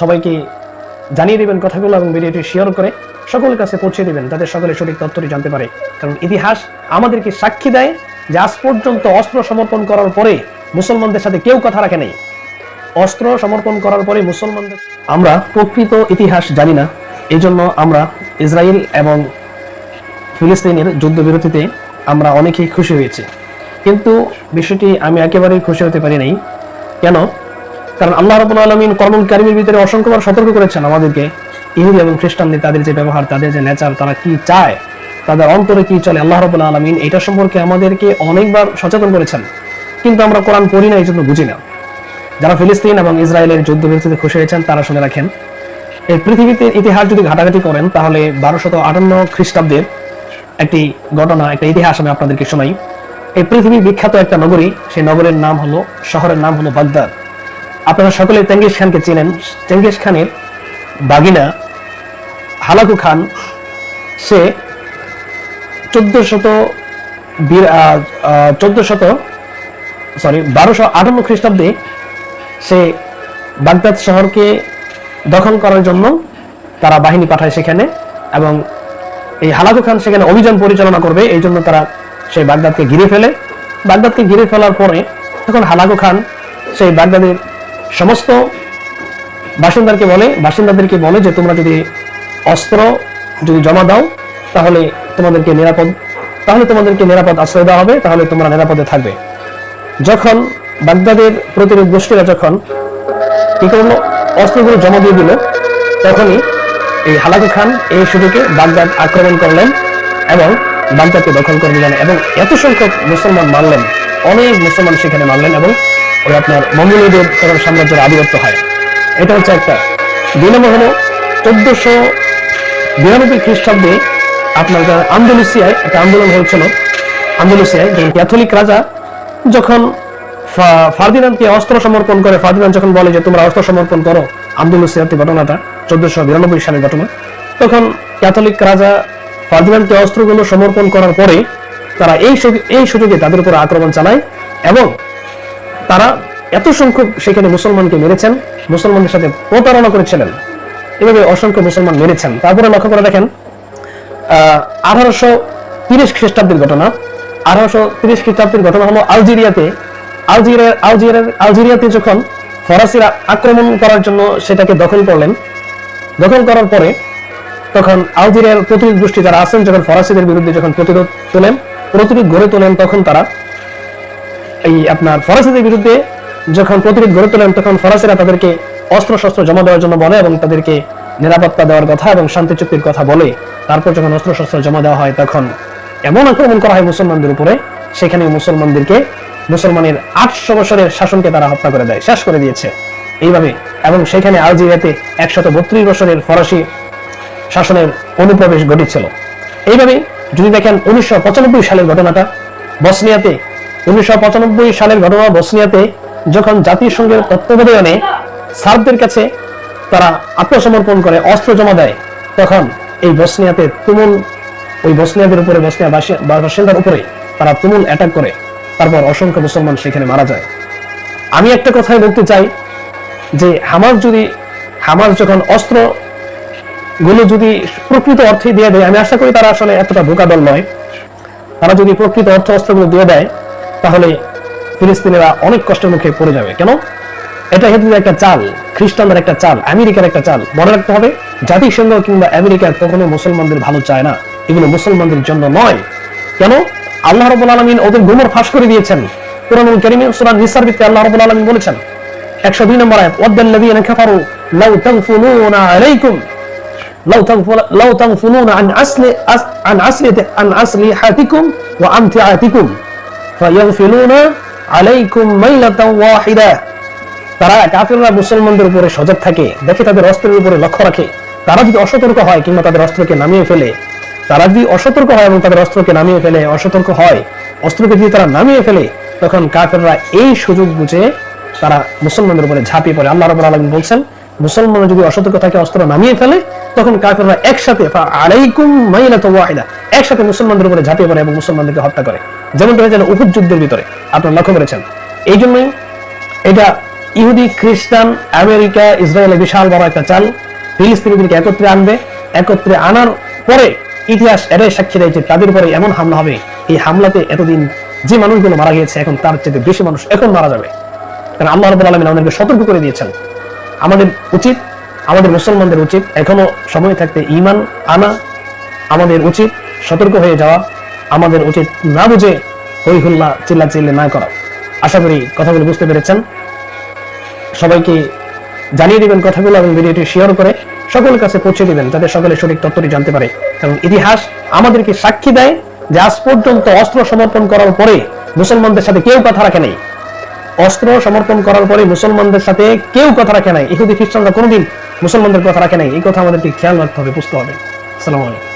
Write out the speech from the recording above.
সবাইকে জানিয়ে দেবেন কথাগুলো এবং ভিডিওটি শেয়ার করে সকলের কাছে পৌঁছে দেবেন, যাতে সকলে সঠিক তথ্যটি জানতে পারে। কারণ ইতিহাস আমাদেরকে সাক্ষী দেয় যে আজ পর্যন্ত অস্ত্র সমর্পণ করার পরে মুসলমানদের সাথে কেউ কথা রাখে নেই। অস্ত্র সমর্পণ করার পরে মুসলমানদের আমরা প্রকৃত ইতিহাস জানি না। এই জন্য আমরা ইসরায়েল এবং ফিলিস্তিনের যুদ্ধবিরতিতে আমরা অনেকেই খুশি হয়েছি। কিন্তু বিষয়টি আমি একেবারেই খুশি হতে পারি নাই। কেন? কারণ আল্লাহ রবুল আলমিন কর্মল কারিমের ভিতরে অসংখ্যবার সতর্ক করেছেন আমাদেরকে। ইহুদি এবং খ্রিস্টানদের তাদের যে ব্যবহার, তাদের যে নেচার, তারা কি চায়, তাদের অন্তরে কি চলে, আল্লাহ রবুল্লা আলমিন এটা সম্পর্কে আমাদেরকে অনেকবার সচেতন করেছেন। কিন্তু আমরা কোরআন পড়ি না এই জন্য বুঝি না। যারা ফিলিস্তিন এবং ইসরায়েলের যুদ্ধবিরতিতে খুশি হয়েছেন, তারা শুনে রাখেন, এই পৃথিবীতে ইতিহাস যদি ঘাটাঘাটি করেন, তাহলে বারোশত আটান্ন খ্রিস্টাব্দের একটি ঘটনা, একটা ইতিহাস আমি আপনাদেরকে শোনাই। এই পৃথিবী বিখ্যাত একটা নগরী, সেই নগরের নাম হলো, শহরের নাম হলো বাগদাদ। আপনারা সকলে চেঙ্গিস খানকে চেনেন। চেঙ্গিস খানের বাগিনা হালাকু খান, সে চোদ্দ শত চোদ্দ শত সরি বারোশো আটান্ন খ্রিস্টাব্দে সে বাগদাদ শহরকে দখল করার জন্য তারা বাহিনী পাঠায় সেখানে এবং এই হালাকু খান সেখানে অভিযান পরিচালনা করবে। এই জন্য তারা সেই বাগদাদকে ঘিরে ফেলে। বাগদাদকে ঘিরে ফেলার পরে তখন হালাকু খান সেই বাগদাদের সমস্ত বাসিন্দারকে বলে, বাসিন্দাদেরকে বলে যে তোমরা যদি অস্ত্র যদি জমা দাও, তাহলে তোমাদেরকে নিরাপদ, তাহলে তোমাদেরকে নিরাপদ আশ্রয় দেওয়া হবে, তাহলে তোমরা নিরাপদে থাকবে। যখন বাগদাদের প্রতিরোধ গোষ্ঠীরা যখন কি করল? অস্ত্রগুলো জমা দিয়ে দিল, তখনই এই হালাকু খান এই সুযোগে বাগদাদ আক্রমণ করলেন এবং বাগদাদকে দখল করে নিলেন এবং এত সংখ্যক মুসলমান মারলেন, অনেক মুসলমান সেখানে মারলেন এবং ওই আপনার মঙ্গলীয়দের তখন সাম্রাজ্যের আধিপত্য হয়। এটা হচ্ছে একটা। দুই নম্বর হলো চোদ্দশো বিরানব্বই খ্রিস্টাব্দে আপনার যারা আন্দোলুসিয়ায় একটা আন্দোলন হয়েছিল আন্দোলুসিয়ায় যখন ক্যাথলিক রাজা, যখন ফার্দিনান্দকে অস্ত্র সমর্পণ করে ফার্দিনান্দ যখন বলে যে তোমরা অস্ত্র সমর্পণ করো আন্দোলুসিয়াতে ঘটনাটা, চোদ্দশো বিরানব্বই সালের ঘটনা, তখন ক্যাথলিক রাজা ফার্দিনান্দকে অস্ত্রগুলো সমর্পণ করার পরে তারা এই এই সুযোগে তাদের উপর আক্রমণ চালায় এবং তারা এত সংখ্যক সেখানে মুসলমানকে মেরেছেন, মুসলমানদের সাথে প্রতারণা করেছিলেন। এভাবে অসংখ্য মুসলমান মেরেছেন। তারপরে লক্ষ্য করে দেখেন আঠারোশো তিরিশ খ্রিস্টাব্দের ঘটনা। আঠারোশো তিরিশ খ্রিস্টাব্দের ঘটনা হলো আলজেরিয়াতে। আলজেরিয়ার আলজেরিয়ার আলজেরিয়াতে যখন ফরাসিরা আক্রমণ করার জন্য সেটাকে দখল করলেন, দখল করার পরে তখন আলজেরিয়ার প্রতিরোধ গোষ্ঠী যারা আছেন, যখন ফরাসিদের বিরুদ্ধে যখন প্রতিরোধ তোলেন, প্রতিরোধ গড়ে তোলেন, তখন তারা এই আপনার ফরাসিদের বিরুদ্ধে যখন প্রতিরোধ গড়ে তোলেন, তখন ফরাসিরা তাদেরকে অস্ত্র শস্ত্র জমা দেওয়ার জন্য বলে এবং তাদেরকে নিরাপত্তা দেওয়ার কথা এবং শান্তি চুক্তির কথা বলে। তারপর যখন অস্ত্র শস্ত্র জমা দেওয়া হয়, তখন এমন আক্রমণ করা হয় মুসলমানদের উপরে সেখানে মুসলমানদেরকে মুসলমানের আটশো বছরের শাসনকে তারা হত্যা করে দেয়, শেষ করে দিয়েছে। এইভাবে এবং সেখানে আলজেরিয়াতে একশত বত্রিশ বছরের ফরাসি শাসনের অনুপ্রবেশ ঘটেছিল এইভাবে যদি দেখেন, উনিশশো পঁচানব্বই সালের ঘটনাটা, বসনিয়াতে উনিশশো পঁচানব্বই সালের ঘটনা বসনিয়াতে যখন জাতিসংঘের তত্ত্বাবধানে সার্বদের কাছে তারা আত্মসমর্পণ করে, অস্ত্র জমা দেয়, তখন এই বসনিয়াতে তুমুল, ওই বসনিয়াদের উপরে, বসনিয়া বাসি- বাসিন্দার উপরে তারা তুমুল অ্যাটাক করে। তারপর অসংখ্য মুসলমান সেখানে মারা যায়। আমি একটা কথাই বলতে চাই যে, হামাস যদি, হামাস যখন অস্ত্রগুলো যদি প্রকৃত অর্থে দিয়ে দেয়, আমি আশা করি তারা আসলে এতটা বোকা দল নয়। তারা যদি প্রকৃত অর্থ অস্ত্রগুলো দিয়ে দেয় তাহলে ফিলিস্তিনিরা অনেক কষ্টের মুখে পড়ে যাবে। কেন? এটা হিন্দুদের একটা চাল, খ্রিস্টানদের একটা চাল, আমেরিকার একটা চাল। মনে রাখতে হবে, জাতিসংঘ কিংবা আমেরিকা কখনো মুসলমানদের ভালো চায় না। এগুলো মুসলমানদের জন্য নয়। কেন? আল্লাহ রবুল আলমিন ওদের গুমর ফাঁস করে দিয়েছেন। কোরআনুল করিমে সুরান নিসার ভিত্তি আল্লাহ রবুল আলমিন বলেছেন, একশো দুই নম্বর আয়াত ওয়াদ্দাল্লাযীনা কাফারু লাউ তাগফুলুনা আলাইকুম, লাউ তাগফুল, লাউ তাগফুলুনা আন আসলি আন আসলি, আন আসলিহাতিকুম ওয়া আমতিআতিকুম। তারা কাফিররা মুসলমানদের উপরে সজাগ থাকে, দেখে তাদের অস্ত্রের উপরে লক্ষ্য রাখে। তারা যদি অসতর্ক হয় কিংবা তাদের অস্ত্রকে নামিয়ে ফেলে, তারা যদি অসতর্ক হয় এবং তাদের অস্ত্রকে নামিয়ে ফেলে, অসতর্ক হয়, অস্ত্রকে যদি তারা নামিয়ে ফেলে, তখন কাফেররা এই সুযোগ বুঝে তারা মুসলমানদের উপরে ঝাঁপিয়ে পড়ে। আল্লাহ রবুল আলম বলছেন মুসলমান যদি অসতর্ক থাকে অস্ত্র নামিয়ে ফেলে, তখন কাফেররা একসাথে আলাইকুম ওয়াহিদা, একসাথে মুসলমানদের উপরে ঝাঁপিয়ে পড়ে এবং মুসলমানদেরকে হত্যা করে। যেমনটা হয়েছিল উহুদ যুদ্ধের ভিতরে, আপনারা লক্ষ্য করেছেন। এই জন্যই এটা ইহুদি, খ্রিস্টান, আমেরিকা, ইসরায়েলের বিশাল বড় একটা চাল, ফিলিস্তিনিদেরকে একত্রে আনবে, একত্রে আনার পরে ইতিহাস এটাই সাক্ষী দেয় যে তাদের উপরে এমন হামলা হবে। এই হামলাতে এতদিন যে মানুষগুলো মারা গিয়েছে, এখন তার চেয়ে বেশি মানুষ এখন মারা যাবে। কারণ আল্লাহ রবুল আলমিন আমাদেরকে সতর্ক করে দিয়েছেন। আমাদের উচিত, আমাদের মুসলমানদের উচিত এখনও সময় থাকতে ইমান আনা, আমাদের উচিত সতর্ক হয়ে যাওয়া, আমাদের উচিত না বুঝে হই হুল্লা চিল্লা চিল্লে না করা। আশা করি কথাগুলো বুঝতে পেরেছেন। সবাইকে জানিয়ে দিবেন কথাগুলো এবং ভিডিওটি শেয়ার করে সকলের কাছে পৌঁছে দিবেন, যাতে সকলে সঠিক তথ্যটি জানতে পারে। কারণ ইতিহাস আমাদেরকে সাক্ষী দেয় যে আজ পর্যন্ত অস্ত্র সমর্পণ করার পরে মুসলমানদের সাথে কেউ কথা রাখে নাই। অস্ত্র সমর্পণ করার পরে মুসলমানদের সাথে কেউ কথা রাখে নাই। ইহুদি, খ্রিস্টানরা কোনোদিন মুসলমানদের কথা রাখে নাই। এই কথা আমাদেরকে খেয়াল রাখতে হবে, বুঝতে হবে। আসসালামু আলাইকুম।